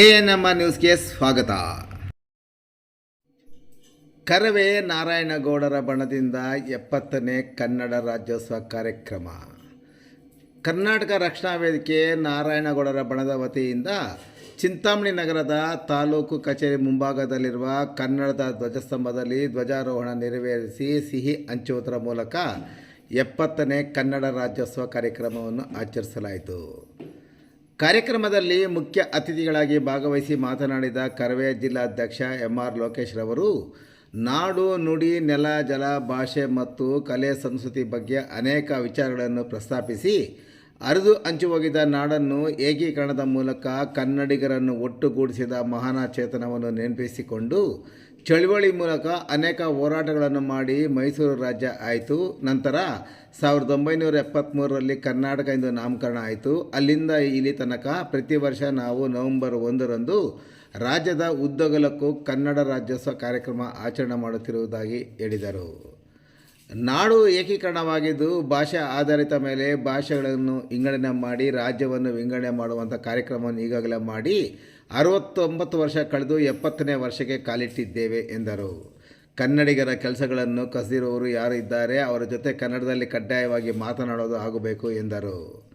A N M ನ್ಯೂಸ್ಗೆ ಸ್ವಾಗತ. ಕರವೇ ನಾರಾಯಣಗೌಡರ ಬಣದಿಂದ ಎಪ್ಪತ್ತನೇ ಕನ್ನಡ ರಾಜ್ಯೋತ್ಸವ ಕಾರ್ಯಕ್ರಮ. ಕರ್ನಾಟಕ ರಕ್ಷಣಾ ವೇದಿಕೆ ನಾರಾಯಣಗೌಡರ ಬಣದ ವತಿಯಿಂದ ಚಿಂತಾಮಣಿ ನಗರದ ತಾಲೂಕು ಕಚೇರಿ ಮುಂಭಾಗದಲ್ಲಿರುವ ಕನ್ನಡದ ಧ್ವಜಸ್ತಂಭದಲ್ಲಿ ಧ್ವಜಾರೋಹಣ ನೆರವೇರಿಸಿ ಸಿಹಿ ಹಂಚುವುದರ ಮೂಲಕ ಎಪ್ಪತ್ತನೇ ಕನ್ನಡ ರಾಜ್ಯೋತ್ಸವ ಕಾರ್ಯಕ್ರಮವನ್ನು ಆಚರಿಸಲಾಯಿತು. ಕಾರ್ಯಕ್ರಮದಲ್ಲಿ ಮುಖ್ಯ ಅತಿಥಿಗಳಾಗಿ ಭಾಗವಹಿಸಿ ಮಾತನಾಡಿದ ಕರವೇ ಜಿಲ್ಲಾಧ್ಯಕ್ಷ ಎಂ ಆರ್ ಲೋಕೇಶ್ ರವರು, ನಾಡು ನುಡಿ ನೆಲ ಜಲ ಭಾಷೆ ಮತ್ತು ಕಲೆ ಸಂಸ್ಕೃತಿ ಬಗ್ಗೆ ಅನೇಕ ವಿಚಾರಗಳನ್ನು ಪ್ರಸ್ತಾಪಿಸಿ ಅರಿದು ಹಂಚಿ ಹೋಗಿದ್ದ ನಾಡನ್ನು ಏಕೀಕರಣದ ಮೂಲಕ ಕನ್ನಡಿಗರನ್ನು ಒಟ್ಟುಗೂಡಿಸಿದ ಮಹಾನ ಚೇತನವನ್ನು ನೆನಪಿಸಿಕೊಂಡು ಚಳುವಳಿ ಮೂಲಕ ಅನೇಕ ಹೋರಾಟಗಳನ್ನು ಮಾಡಿ ಮೈಸೂರು ರಾಜ್ಯ ಆಯಿತು. ನಂತರ ಸಾವಿರದ ಒಂಬೈನೂರ ಎಪ್ಪತ್ತ್ಮೂರರಲ್ಲಿ ಕರ್ನಾಟಕ ಎಂದು ನಾಮಕರಣ ಆಯಿತು. ಅಲ್ಲಿಂದ ಇಲ್ಲಿ ತನಕ ಪ್ರತಿ ವರ್ಷ ನಾವು ನವೆಂಬರ್ ಒಂದರಂದು ರಾಜ್ಯದ ಉದ್ದಗಲಕ್ಕೂ ಕನ್ನಡ ರಾಜ್ಯೋತ್ಸವ ಕಾರ್ಯಕ್ರಮ ಆಚರಣೆ ಮಾಡುತ್ತಿರುವುದಾಗಿ ಹೇಳಿದರು. ನಾಡು ಏಕೀಕರಣವಾಗಿದ್ದು ಭಾಷೆ ಆಧಾರಿತ ಮೇಲೆ ಭಾಷೆಗಳನ್ನು ವಿಂಗಡಣೆ ಮಾಡಿ, ರಾಜ್ಯವನ್ನು ವಿಂಗಡಣೆ ಮಾಡುವಂಥ ಕಾರ್ಯಕ್ರಮವನ್ನು ಈಗಾಗಲೇ ಮಾಡಿ ಅರವತ್ತೊಂಬತ್ತು ವರ್ಷ ಕಳೆದು ಎಪ್ಪತ್ತನೇ ವರ್ಷಕ್ಕೆ ಕಾಲಿಟ್ಟಿದ್ದೇವೆ ಎಂದರು. ಕನ್ನಡಿಗರ ಕೆಲಸಗಳನ್ನು ಕಸಿದಿರುವವರು ಯಾರು ಇದ್ದಾರೆ, ಅವರ ಜೊತೆ ಕನ್ನಡದಲ್ಲಿ ಕಡ್ಡಾಯವಾಗಿ ಮಾತನಾಡೋದು ಆಗಬೇಕು ಎಂದರು.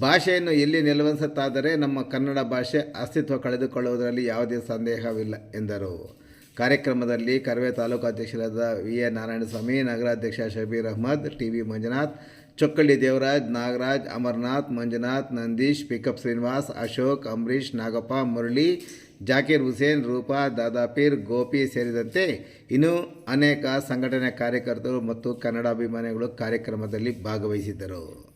ಭಾಷೆಯನ್ನು ಎಲ್ಲಿ ನೆಲವಂಸತ್ತಾದರೆ ನಮ್ಮ ಕನ್ನಡ ಭಾಷೆ ಅಸ್ತಿತ್ವ ಕಳೆದುಕೊಳ್ಳುವುದರಲ್ಲಿ ಯಾವುದೇ ಸಂದೇಹವಿಲ್ಲ ಎಂದರು. ಕಾರ್ಯಕ್ರಮದಲ್ಲಿ ಕರವೇ ತಾಲೂಕು ಅಧ್ಯಕ್ಷರಾದ V A Narayanaswamy, ನಗರಾಧ್ಯಕ್ಷ Shabir Ahmed, T V Manjunath, Chokkalli Devaraj, Nagaraj, Amarnath, Manjunath, Nandish, pickup Srinivas, Ashok, Ambareesh, Nagappa, Murali, Zakir Hussain, Roopa Dadapeer Gopi ಸೇರಿದಂತೆ ಇನ್ನೂ ಅನೇಕ ಸಂಘಟನೆ ಕಾರ್ಯಕರ್ತರು ಮತ್ತು ಕನ್ನಡಾಭಿಮಾನಿಗಳು ಕಾರ್ಯಕ್ರಮದಲ್ಲಿ ಭಾಗವಹಿಸಿದ್ದರು.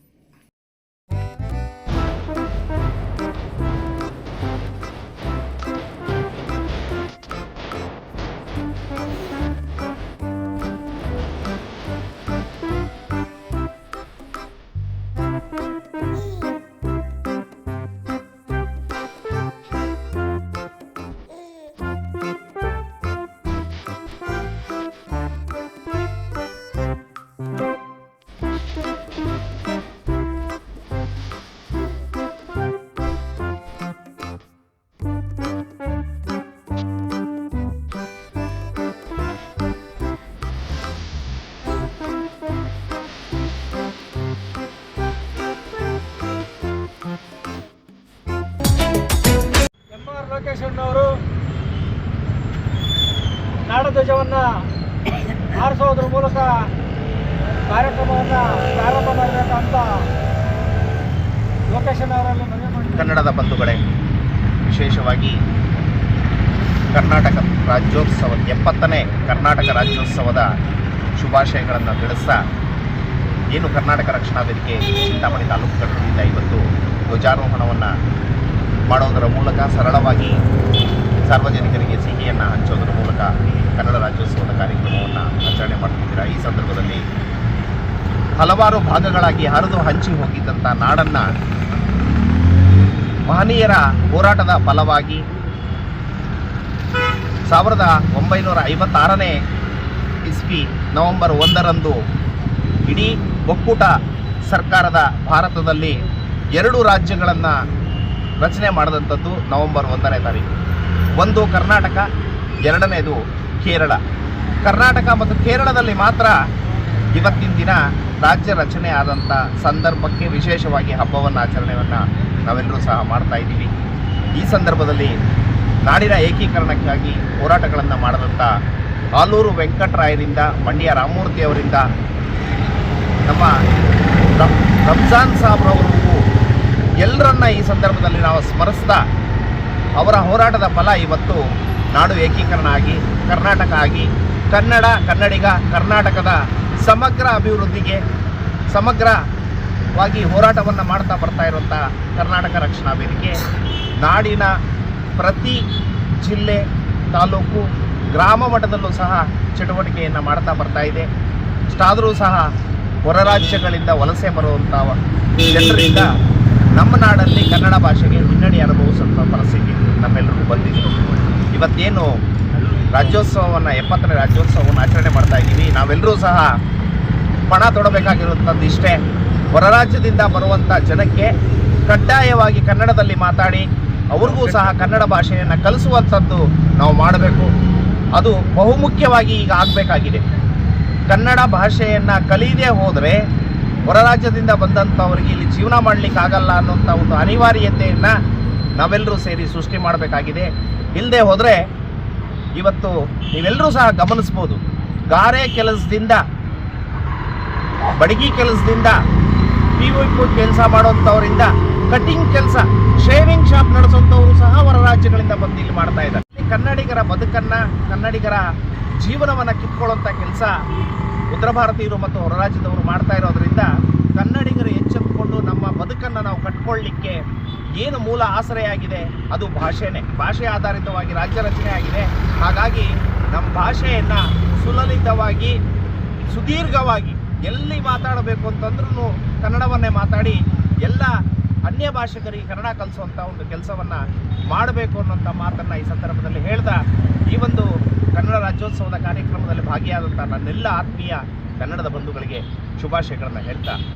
ನಾಡಧ್ವಜವನ್ನು ಹಾರಿಸೋದ್ರ ಮೂಲಕ ಕಾರ್ಯಕ್ರಮವನ್ನು ಪ್ರಾರಂಭ ಮಾಡಬೇಕಂತ ಲೋಕೇಶ್ ಅವರಲ್ಲಿ ಮನವಿ ಕನ್ನಡದ ಬಂಧುಗಳೇ, ವಿಶೇಷವಾಗಿ ಕರ್ನಾಟಕ ರಾಜ್ಯೋತ್ಸವ, ಎಪ್ಪತ್ತನೇ ಕರ್ನಾಟಕ ರಾಜ್ಯೋತ್ಸವದ ಶುಭಾಶಯಗಳನ್ನು ತಿಳಿಸ್ತಾ ಏನು ಕರ್ನಾಟಕ ರಕ್ಷಣಾ ವೇದಿಕೆ ಚಿಂತಾಮಣಿ ತಾಲೂಕು ಕಟ್ಟಡದಿಂದ ಇವತ್ತು ಧ್ವಜಾರೋಹಣವನ್ನು ಮಾಡೋದರ ಮೂಲಕ ಸರಳವಾಗಿ ಸಾರ್ವಜನಿಕರಿಗೆ ಸಿಹಿಯನ್ನು ಹಂಚೋದರ ಮೂಲಕ ಕನ್ನಡ ರಾಜ್ಯೋತ್ಸವದ ಕಾರ್ಯಕ್ರಮವನ್ನು ಆಚರಣೆ ಮಾಡ್ತಿದ್ದೀರಾ? ಈ ಸಂದರ್ಭದಲ್ಲಿ ಹಲವಾರು ಭಾಗಗಳಾಗಿ ಹರಿದು ಹಂಚಿ ಹೋಗಿದ್ದಂಥ ನಾಡನ್ನು ಮಹನೀಯರ ಹೋರಾಟದ ಫಲವಾಗಿ ಸಾವಿರದ ಒಂಬೈನೂರ ಐವತ್ತಾರನೇ ಇಸ್ವಿ ನವೆಂಬರ್ ಒಂದರಂದು ಇಡೀ ಒಕ್ಕೂಟ ಸರ್ಕಾರದ ಭಾರತದಲ್ಲಿ ಎರಡು ರಾಜ್ಯಗಳನ್ನು ರಚನೆ ಮಾಡಿದಂಥದ್ದು ನವೆಂಬರ್ ಒಂದನೇ ತಾರೀಕು. ಒಂದು ಕರ್ನಾಟಕ, ಎರಡನೇದು ಕೇರಳ. ಕರ್ನಾಟಕ ಮತ್ತು ಕೇರಳದಲ್ಲಿ ಮಾತ್ರ ಇವತ್ತಿನ ದಿನ ರಾಜ್ಯ ರಚನೆ ಆದಂಥ ಸಂದರ್ಭಕ್ಕೆ ವಿಶೇಷವಾಗಿ ಹಬ್ಬವನ್ನು, ಆಚರಣೆಯನ್ನು ನಾವೆಲ್ಲರೂ ಸಹ ಮಾಡ್ತಾ ಇದ್ದೀವಿ. ಈ ಸಂದರ್ಭದಲ್ಲಿ ನಾಡಿನ ಏಕೀಕರಣಕ್ಕಾಗಿ ಹೋರಾಟಗಳನ್ನು ಮಾಡಿದಂಥ ಆಲೂರು ವೆಂಕಟರಾಯರಿಂದ, ಮಂಡ್ಯ ರಾಮಮೂರ್ತಿ ಅವರಿಂದ ನಮ್ಮ ರಮ್- ರಂಜಾನ್ ಸಾಬ್ರವರೆಗೂ ಎಲ್ಲರನ್ನ ಈ ಸಂದರ್ಭದಲ್ಲಿ ನಾವು ಸ್ಮರಿಸ್ತಾ ಅವರ ಹೋರಾಟದ ಫಲ ಇವತ್ತು ನಾಡು ಏಕೀಕರಣ ಆಗಿ, ಕರ್ನಾಟಕ ಆಗಿ, ಕನ್ನಡ ಕನ್ನಡಿಗ ಕರ್ನಾಟಕದ ಸಮಗ್ರ ಅಭಿವೃದ್ಧಿಗೆ ಸಮಗ್ರವಾಗಿ ಹೋರಾಟವನ್ನು ಮಾಡ್ತಾ ಬರ್ತಾ ಇರುವಂಥ ಕರ್ನಾಟಕ ರಕ್ಷಣಾ ವೇದಿಕೆ, ನಾಡಿನ ಪ್ರತಿ ಜಿಲ್ಲೆ, ತಾಲೂಕು, ಗ್ರಾಮ ಮಟ್ಟದಲ್ಲೂ ಸಹ ಚಟುವಟಿಕೆಯನ್ನು ಮಾಡ್ತಾ ಬರ್ತಾ ಇದೆ. ಇಷ್ಟಾದರೂ ಸಹ ಹೊರ ರಾಜ್ಯಗಳಿಂದ ವಲಸೆ ಬರುವಂಥ ಜನರಿಂದ ನಮ್ಮ ನಾಡಲ್ಲಿ ಕನ್ನಡ ಭಾಷೆಗೆ ಹಿನ್ನಡೆ ಅನುಭವಿಸುವಂಥ ಪರಿಸ್ಥಿತಿ ನಮ್ಮೆಲ್ಲರಿಗೂ ಬಂದಿದೆ ಇವತ್ತೇನು ರಾಜ್ಯೋತ್ಸವವನ್ನು, ಎಪ್ಪತ್ತನೇ ರಾಜ್ಯೋತ್ಸವವನ್ನು ಆಚರಣೆ ಮಾಡ್ತಾ ಇದ್ದೀವಿ. ನಾವೆಲ್ಲರೂ ಸಹ ಪಣ ತೊಡಬೇಕಾಗಿರುವಂಥದ್ದು ಇಷ್ಟೇ. ಹೊರ ರಾಜ್ಯದಿಂದ ಬರುವಂಥ ಜನಕ್ಕೆ ಕಡ್ಡಾಯವಾಗಿ ಕನ್ನಡದಲ್ಲಿ ಮಾತಾಡಿ, ಅವ್ರಿಗೂ ಸಹ ಕನ್ನಡ ಭಾಷೆಯನ್ನು ಕಲಿಸುವಂಥದ್ದು ನಾವು ಮಾಡಬೇಕು. ಅದು ಬಹುಮುಖ್ಯವಾಗಿ ಈಗ ಆಗಬೇಕಾಗಿದೆ. ಕನ್ನಡ ಭಾಷೆಯನ್ನು ಕಲಿಯದೇ ಹೋದರೆ ಹೊರ ರಾಜ್ಯದಿಂದ ಬಂದಂಥವ್ರಿಗೆ ಇಲ್ಲಿ ಜೀವನ ಮಾಡಲಿಕ್ಕೆ ಆಗಲ್ಲ ಅನ್ನೋಂಥ ಒಂದು ಅನಿವಾರ್ಯತೆಯನ್ನು ನಾವೆಲ್ಲರೂ ಸೇರಿ ಸೃಷ್ಟಿ ಮಾಡಬೇಕಾಗಿದೆ. ಇಲ್ಲದೆ ಹೋದರೆ ಇವತ್ತು ನೀವೆಲ್ಲರೂ ಸಹ ಗಮನಿಸ್ಬೋದು. ಗಾರೆ ಕೆಲಸದಿಂದ, ಬಡಗಿ ಕೆಲಸದಿಂದ ಪಿ ಒ ಕೆಲಸ ಮಾಡೋಂಥವರಿಂದ ಕಟಿಂಗ್ ಕೆಲಸ ಶೇವಿಂಗ್ ಶಾಪ್ ನಡೆಸುವಂಥವರು ಸಹ ಹೊರ ರಾಜ್ಯಗಳಿಂದ ಬಂದು ಇಲ್ಲಿ ಮಾಡ್ತಾ ಇದ್ದಾರೆ. ಕನ್ನಡಿಗರ ಬದುಕನ್ನ, ಕನ್ನಡಿಗರ ಜೀವನವನ್ನು ಕಿತ್ಕೊಳ್ಳುವಂಥ ಕೆಲಸ ಉತ್ತರ ಭಾರತೀಯರು ಮತ್ತು ಹೊರರಾಜ್ಯದವರು ಮಾಡ್ತಾ ಇರೋದ್ರಿಂದ ಕನ್ನಡಿಗರು ಎಚ್ಚೆತ್ತುಕೊಂಡು ನಮ್ಮ ಬದುಕನ್ನು ನಾವು ಕಟ್ಕೊಳ್ಳಿಕ್ಕೆ ಏನು ಮೂಲ ಆಸರೆಯಾಗಿದೆ ಅದು ಭಾಷೆನೇ. ಭಾಷೆ ಆಧಾರಿತವಾಗಿ ರಾಜ್ಯ ರಚನೆ ಆಗಿದೆ. ಹಾಗಾಗಿ ನಮ್ಮ ಭಾಷೆಯನ್ನು ಸುಲಲಿತವಾಗಿ, ಸುದೀರ್ಘವಾಗಿ ಎಲ್ಲಿ ಮಾತಾಡಬೇಕು ಅಂತಂದ್ರೂ ಕನ್ನಡವನ್ನೇ ಮಾತಾಡಿ ಎಲ್ಲ ಅನ್ಯ ಭಾಷಿಕರಿಗೆ ಕನ್ನಡ ಕಲಿಸುವಂಥ ಒಂದು ಕೆಲಸವನ್ನು ಮಾಡಬೇಕು ಅನ್ನೋಂಥ ಮಾತನ್ನು ಈ ಸಂದರ್ಭದಲ್ಲಿ ಹೇಳ್ತಾ ಈ ಒಂದು ಕನ್ನಡ ರಾಜ್ಯೋತ್ಸವದ ಕಾರ್ಯಕ್ರಮದಲ್ಲಿ ಭಾಗಿಯಾದಂಥ ನನ್ನೆಲ್ಲ ಆತ್ಮೀಯ ಕನ್ನಡದ ಬಂಧುಗಳಿಗೆ ಶುಭಾಶಯಗಳನ್ನು ಹೇಳ್ತಾ